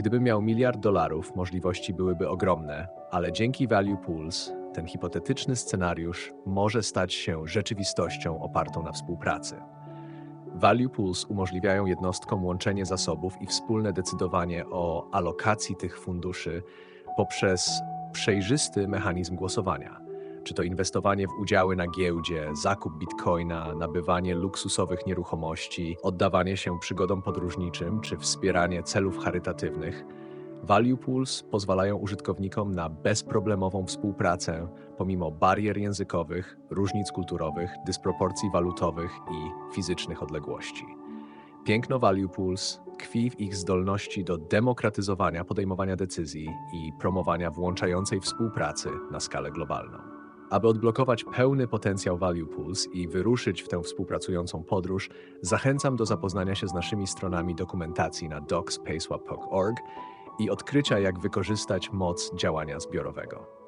Gdybym miał miliard dolarów, możliwości byłyby ogromne, ale dzięki Value Pools ten hipotetyczny scenariusz może stać się rzeczywistością opartą na współpracy. Value Pools umożliwiają jednostkom łączenie zasobów i wspólne decydowanie o alokacji tych funduszy poprzez przejrzysty mechanizm głosowania. Czy to inwestowanie w udziały na giełdzie, zakup bitcoina, nabywanie luksusowych nieruchomości, oddawanie się przygodom podróżniczym czy wspieranie celów charytatywnych. Value Pools pozwalają użytkownikom na bezproblemową współpracę pomimo barier językowych, różnic kulturowych, dysproporcji walutowych i fizycznych odległości. Piękno Value Pools tkwi w ich zdolności do demokratyzowania podejmowania decyzji i promowania włączającej współpracy na skalę globalną. Aby odblokować pełny potencjał Value Pools i wyruszyć w tę współpracującą podróż, zachęcam do zapoznania się z naszymi stronami dokumentacji na docs.payswap.org i odkrycia, jak wykorzystać moc działania zbiorowego.